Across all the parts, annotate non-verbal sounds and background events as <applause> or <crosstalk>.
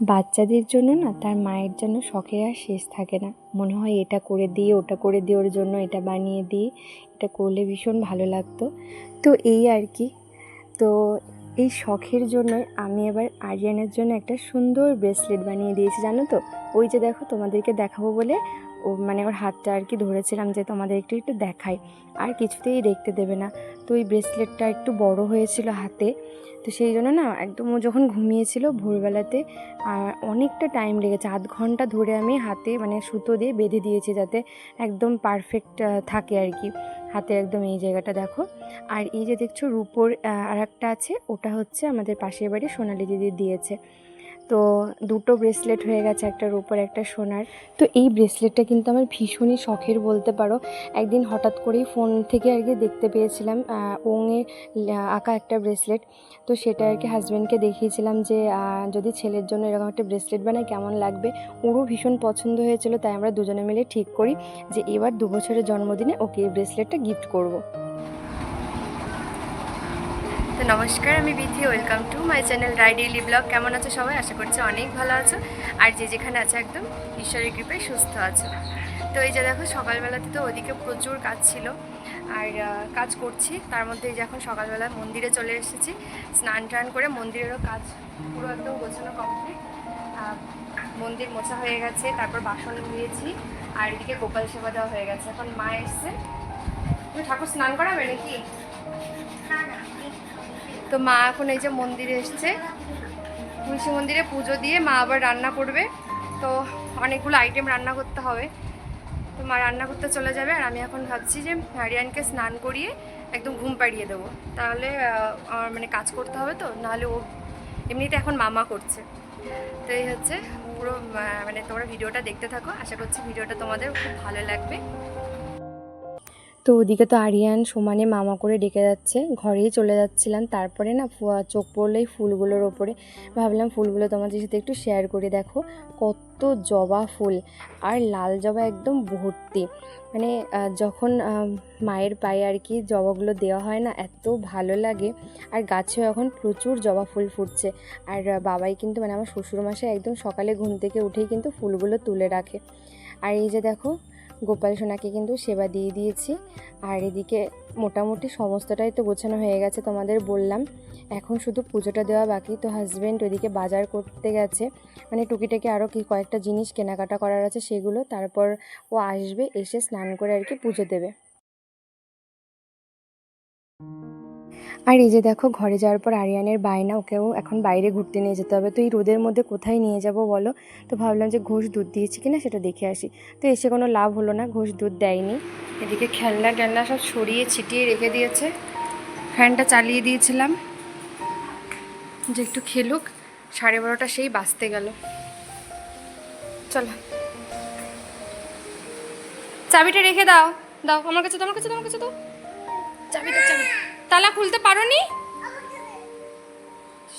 বাচ্চাদের জন্য না তার মায়ের জন্য শখের আর শেষ থাকে না। মনে হয় এটা করে দিয়ে, ওটা করে দিয়ে ওর জন্য এটা বানিয়ে দিয়ে, এটা করলে ভীষণ ভালো লাগতো। তো এই আর কি। তো এই শখের জন্য আমি এবার আরিয়ানের জন্য একটা সুন্দর ব্রেসলেট বানিয়ে দিয়েছি, জানো তো? ওই যে দেখো তোমাদেরকে দেখাবো বলে ও মানে ওর হাতটা আর কি ধরেছিলাম যে তোমাদের একটু একটু দেখাই। আর কিছুতেই দেখতে দেবে না। তো ওই ব্রেসলেটটা একটু বড় হয়েছিল হাতে। তো সেই জন্য না একদম ও যখন ঘুমিয়েছিল ভোরবেলাতে, আর অনেকটা টাইম লেগেছে। আধ ঘণ্টা ধরে আমি হাতে মানে সুতো দিয়ে বেঁধে দিয়েছি যাতে একদম পারফেক্ট থাকে আর কি। হাতে একদম এই জায়গাটা দেখো। আর এই যে দেখছ রূপোর আর একটা আছে, ওটা হচ্ছে আমাদের পাশের বাড়ি সোনালি দিদি দিয়েছে। তো দুটো ব্রেসলেট হয়ে গেছে একটা রূপোর একটা সোনার। তো এই ব্রেসলেটটা কিন্তু আমার ভীষণই শখের বলতে পারো। একদিন হঠাৎ করেই ফোন থেকে আর কি দেখতে পেয়েছিলাম ওঙে আঁকা একটা ব্রেসলেট তো সেটা আর কি হাজব্যান্ডকে দেখিয়েছিলাম যে যদি ছেলের জন্য এরকম একটা ব্রেসলেট বানাই কেমন লাগবে? ওরও ভীষণ পছন্দ হয়েছিল, তাই আমরা দুজনে মিলে ঠিক করি যে এবার দু বছরের জন্মদিনে ওকে এই ব্রেসলেটটা গিফট করব। তো নমস্কার, আমি Bithi welcome to my channel Ridely blog কেমন আছো সবাই? আশা করছি অনেক ভালো আছো। আর যে যেখানে আছে একদম ঈশ্বরের কৃপায় সুস্থ আছো। তো এই যে দেখো, সকালবেলাতে তো ওদিকে প্রচুর কাজ ছিল। আর কাজ করছি। তার মধ্যে এই যে এখন সকালবেলা মন্দিরে চলে এসেছি। স্নান টান করে মন্দিরেরও কাজ পুরো একদম গোছানো কমপ্লিট মন্দির মোছা হয়ে গেছে, তারপর বাসন ধুয়েছি। আর এদিকে গোপাল সেবা দেওয়া হয়ে গেছে। এখন মা এসছে। তুমি ঠাকুর স্নান করাবে নাকি? তো মা এখন এই যে মন্দিরে এসছে। তুলসী মন্দিরে পুজো দিয়ে মা আবার রান্না করবে। তো অনেকগুলো আইটেম রান্না করতে হবে। তো মা রান্না করতে চলে যাবে আর আমি এখন ভাবছি যে হারিয়ানকে স্নান করিয়ে একদম ঘুম পাড়িয়ে দেবো। তাহলে আমার মানে কাজ করতে হবে তো, নাহলে ও এমনিতে এখন মামা করছে। তো এই হচ্ছে পুরো মানে তোমরা ভিডিওটা দেখতে থাকো। আশা করছি ভিডিওটা তোমাদের খুব ভালো লাগবে। তো ওদিকে তো আরিয়ান সমানে মামা করে ডেকে যাচ্ছে। ঘরেই চলে যাচ্ছিলাম। তারপরে না চোখ পড়ল ফুলগুলোর ওপরে। ভাবলাম ফুলগুলো তোমাদের সাথে একটু শেয়ার করে দেখো। কত জবা ফুল। আর লাল জবা একদম ভর্তি। মানে যখন মায়ের পায়ে আর কি জবাগুলো দেওয়া হয় না, এত ভালো লাগে। আর গাছেও এখন প্রচুর জবা ফুল ফুটছে। আর বাবাই কিন্তু মানে আমার শ্বশুরমশাই একদম সকালে ঘুম থেকে উঠেই কিন্তু ফুলগুলো তুলে রাখে। আর এই যে দেখো গোপাল সোনাকে কিন্তু সেবা দিয়ে দিয়েছি। আর এদিকে মোটামুটি সমস্তটাই তো গোছানো হয়ে গেছে তোমাদের বললাম। এখন শুধু পুজোটা দেওয়া বাকি, তো হাজব্যান্ড ওইদিকে বাজার করতে গেছে। মানে টুকিটাকি আরও কি কয়েকটা জিনিস কেনাকাটা করার আছে সেগুলো, তারপর ও আসবে, এসে স্নান করে আর কি পুজো দেবে। আর এই যে দেখো, ঘরে যাওয়ার পর আরিয়ানের বায়না, ওকেও এখন বাইরে ঘুরতে নিয়ে যেতে হবে। তো এই রোদের মধ্যে কোথায় নিয়ে যাব বলো? তো ভাবলাম যে ঘোষ দুধ দিয়েছি কিনা সেটা দেখে আসি। তো এসে কোনো লাভ হলো না, ঘোষ দুধ দেয়নি। এদিকে খেলনা টেলনা সব ছড়িয়ে ছিটিয়ে রেখে দিয়েছে। ফ্যানটা চালিয়ে দিয়েছিলাম যে একটু খেলুক। সাড়ে বারোটা সেই বাঁচতে গেল। চলো। চাবিটা রেখে দাও। দাও, আমার কাছে দাও, আমার কাছে আমার কাছে দাও। চাবিটা চাবি তালা খুলতে পারোনি?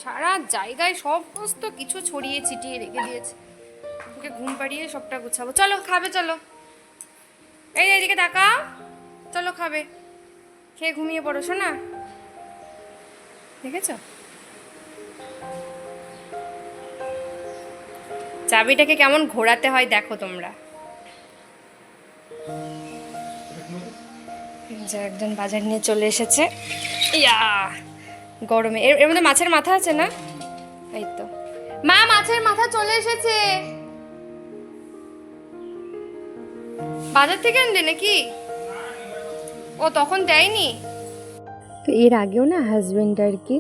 সারা জায়গায় সমস্ত কিছু ছড়িয়ে ছিটিয়ে রেখে দিয়েছে। ওকে ঘুম পাড়িয়ে সবটা গুছাবো। চলো, খাবে, চলো। এই এদিকে তাকাও। চলো, খাবে। খেয়ে ঘুমিয়ে পড়ো শোনা দেখেছ? চাবিটাকে কেমন ঘোরাতে হয় দেখো তোমরা। যে একজন বাজার নিয়ে চলে এসেছে। ইয়া গরমে। এর এর মধ্যে মাছের মাথা আছে না? এই তো। মা মাছের মাথা চলে এসেছে। বাজার থেকে আনবে নাকি? ও তখন দেয়নি। তো এর আগেও না হাজব্যান্ড আর কি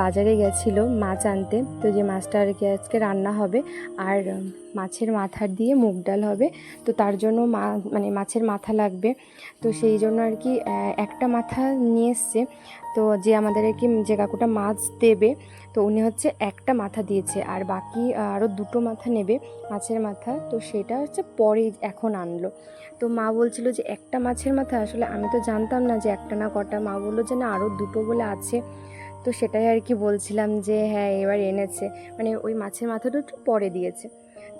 বাজারে গেছিল মাছ আনতে। তো যে মাছটা আর কি আজকে রান্না হবে আর মাছের মাথার দিয়ে মুগ ডাল হবে। তো তার জন্য মা মানে মাছের মাথা লাগবে। তো সেই জন্য আর কি একটা মাথা নিয়ে এসছে। তো যে আমাদের আর কি যে কাকুটা মাছ দেবে, তো উনি হচ্ছে একটা মাথা দিয়েছে। আর বাকি আরও দুটো মাথা নেবে মাছের মাথা। তো সেটা হচ্ছে পরে এখন আনলো। তো মা বলছিল যে, একটা মাছের মাথা? আসলে আমি তো জানতাম না যে একটা না কটা। মা বলল যে, না আরও দুটো বলে আছে। তো সেটাই আর কি বলছিলাম যে হ্যাঁ এবার এনেছে। মানে ওই মাছের মাথাটা একটু পরে দিয়েছে।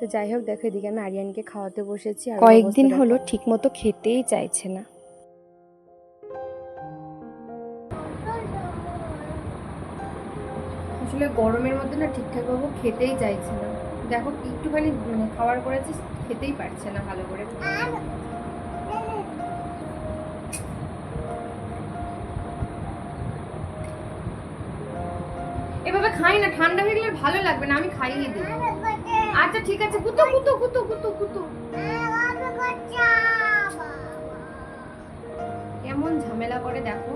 তো যাই হোক দেখো এদিকে আমি আরিয়ানকে খাওয়াতে বসেছি আর কয়েকদিন হলো ঠিক মতো খেতেই চাইছে না। আসলে গরমের মধ্যে না ঠিকঠাক ভাবে খেতেই চাইছে না। দেখো একটুখানি মানে খাবার করেছে খেতেই পারছে না ভালো করে। এভাবে খাই না ঠান্ডা হয়ে গেলে ভালো লাগবে না আমি খাইয়ে দিই। আচ্ছা ঠিক আছে কুতো কুতো কুতো কুতো কুতো কেমন ঝামেলা করে দেখো।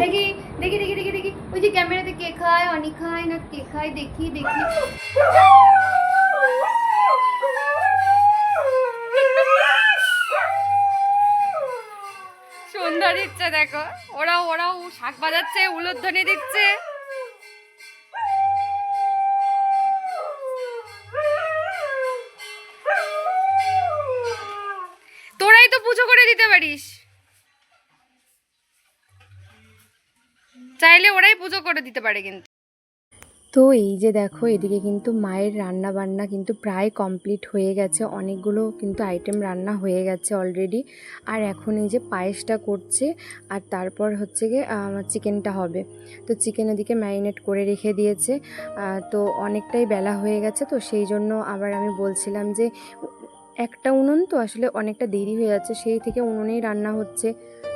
দেখি দেখি দেখি দেখি দেখি। ওই যে ক্যামেরাতে কে খায়, অনি খায়, না কে খায়, দেখি দেখি। সন্ধ্যা দিচ্ছে, দেখো। ওরা ওরাও শাক বাজাচ্ছে, উলোধ্বনি দিচ্ছে। তোরাই তো পুজো করে দিতে পারিস। চাইলে ওরাই পুজো করে দিতে পারে কিন্তু। তো এই যে দেখো, এদিকে কিন্তু মায়ের রান্না বান্না কিন্তু প্রায় কমপ্লিট হয়ে গেছে। অনেকগুলো কিন্তু আইটেম রান্না হয়ে গেছে অলরেডি আর এখন এই যে পায়েসটা করছে, আর তারপর হচ্ছে গিয়ে চিকেনটা হবে। তো চিকেন ওদিকে ম্যারিনেট করে রেখে দিয়েছে। তো অনেকটাই বেলা হয়ে গেছে, তো সেই জন্য আবার আমি বলছিলাম যে, একটা উনুন তো আসলে অনেকটা দেরি হয়ে যাচ্ছে, সেই থেকে উনুনেই রান্না হচ্ছে।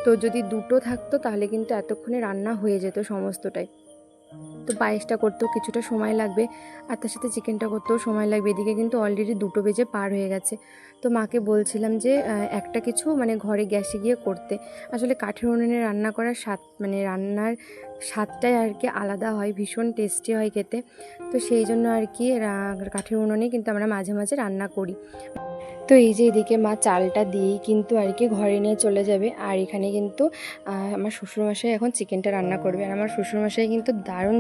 তো যদি দুটো থাকতো তাহলে কিন্তু এতক্ষণে রান্না হয়ে যেত সমস্তটাই। তো পায়েসটা করতেও কিছুটা সময় লাগবে। আর তার সাথে চিকেনটা করতেও সময় লাগবে। এদিকে কিন্তু অলরেডি দুটো বেজে পার হয়ে গেছে। তো মাকে বলছিলাম যে একটা কিছু মানে ঘরে গ্যাসে গিয়ে করতে। আসলে কাঠের উনুনে রান্না করার স্বাদ মানে রান্নার স্বাদটাই আর কি আলাদা হয়, ভীষণ টেস্টি হয় খেতে। তো সেই জন্য আর কি কাঠের উনুনে কিন্তু আমরা মাঝে মাঝে রান্না করি। তো এই যে এদিকে মা চালটা দিয়েই কিন্তু আর কি ঘরে নিয়ে চলে যাবে। আর এখানে কিন্তু আমার শ্বশুরমশাই এখন চিকেনটা রান্না করবে। আর আমার শ্বশুরমশাই কিন্তু দারুণ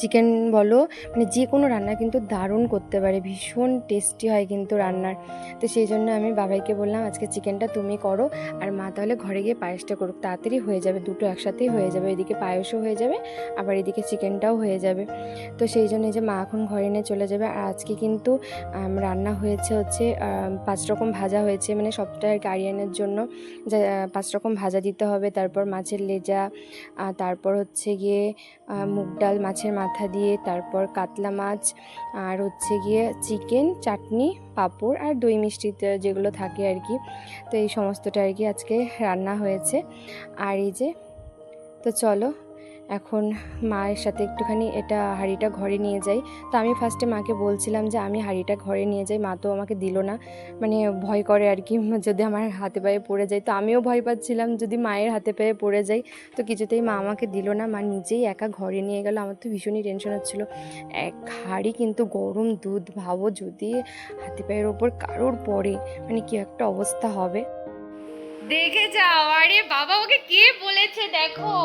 চিকেন বলো মানে যে কোনো রান্না কিন্তু দারুণ করতে পারে। ভীষণ টেস্টি হয় কিন্তু রান্নার। তো সেই জন্য আমি বাবাইকে বললাম, আজকে চিকেনটা তুমি করো, আর মা তাহলে ঘরে গিয়ে পায়েসটা করুক। তাড়াতাড়ি হয়ে যাবে, দুটো একসাথেই হয়ে যাবে। এদিকে পায়েসও হয়ে যাবে, আবার এদিকে চিকেনটাও হয়ে যাবে। তো সেই জন্য যে মা এখন ঘরে নিয়ে চলে যাবে। আর আজকে কিন্তু রান্না হয়েছে হচ্ছে পাঁচ রকম ভাজা হয়েছে মানে সবটা আরিয়ানের জন্য। পাঁচ রকম ভাজা দিতে হবে, তারপর মাছের লেজা তারপর হচ্ছে গিয়ে মুগ ডাল মাছের মাথা দিয়ে, তারপর কাতলা মাছ, আর হচ্ছে গিয়ে চিকেন, চাটনি, পাঁপড় আর দই মিষ্টিতে যেগুলো থাকে আর কি। তো এই সমস্তটা আর কি আজকে রান্না হয়েছে। আর এই যে, তো চলো এখন মায়ের সাথে একটুখানি এটা হাঁড়িটা ঘরে নিয়ে যাই। তো আমি ফার্স্টে মাকে বলছিলাম যে, আমি হাঁড়িটা ঘরে নিয়ে যাই, মা তো আমাকে দিল না। মানে ভয় করে আর কি, <laughs> যদি আমার হাতে পায়ে পড়ে যায়। তো আমিও ভয় পাচ্ছিলাম যদি মায়ের হাতে পায়ে পড়ে যাই তো কিছুতেই মা আমাকে দিল না, মা নিজেই একা ঘরে নিয়ে গেল। আমার তো ভীষণই টেনশন হচ্ছিল। এক হাঁড়ি কিন্তু গরম দুধ, ভাবো যদি হাতে পায়ের ওপর কারোর পড়ে মানে কি একটা অবস্থা হবে। দেখে যাও, আরে বাবা, ওকে কে বলেছে, দেখো।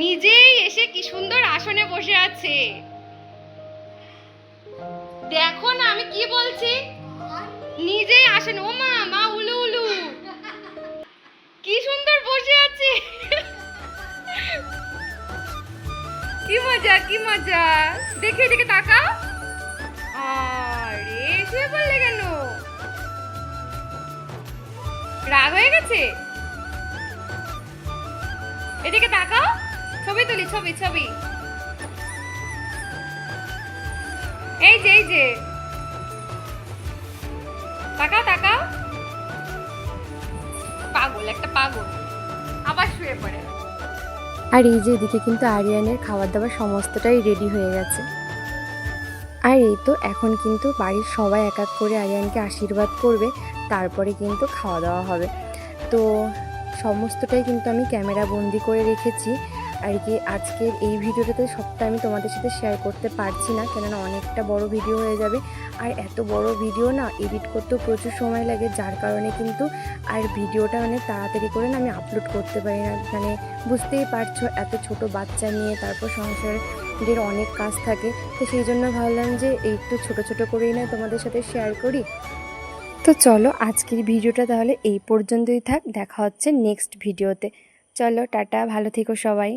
নিজেই এসে কি সুন্দর আসনে বসে আছে। দেখো না, আমি কি বলছি? নিজেই আসেন, ও মা মা উলু উলু। কি সুন্দর বসে আছে। কি মজা কি মজা। দেখে দেখে তাকাও। আরে, শুয়ে পড়লে কেন? রাগ হয়ে গেছে? এদিকে তাকাও। ছবি তুলি, ছবি ছবি। এই যে এই যে। তাকাও তাকাও। পাগল, একটা পাগল। আবার শুয়ে পড়ে। আর এই যে এদিকে কিন্তু আরিয়ানের খাবার দাবার সমস্তটাই রেডি হয়ে গেছে। আর এই তো এখন কিন্তু বাড়ির সবাই এক এক করে আরিয়ানকে আশীর্বাদ করবে, তারপরে কিন্তু খাওয়া দাওয়া হবে। তো সমস্তটাই কিন্তু আমি ক্যামেরা বন্দি করে রেখেছি। আর কি আজকের এই ভিডিওটাতে সবটা আমি তোমাদের সাথে শেয়ার করতে পারছি না, কেননা অনেকটা বড় ভিডিও হয়ে যাবে। আর এত বড় ভিডিও না এডিট করতেও প্রচুর সময় লাগে, যার কারণে কিন্তু আর ভিডিওটা অনেক তাড়াতাড়ি করে না আমি আপলোড করতে পারি না। মানে বুঝতেই পারছ, এত ছোট বাচ্চা নিয়ে তারপর সংসারের অনেক কাজ থাকে। তো সেই জন্য ভাবলাম যে একটু ছোটো ছোটো করেই না তোমাদের সাথে শেয়ার করি। তো চলো আজকের ভিডিওটা তাহলে এই পর্যন্তই থাক, দেখা হচ্ছে নেক্সট ভিডিওতে চলো, টাটা, ভালো থেকো সবাই।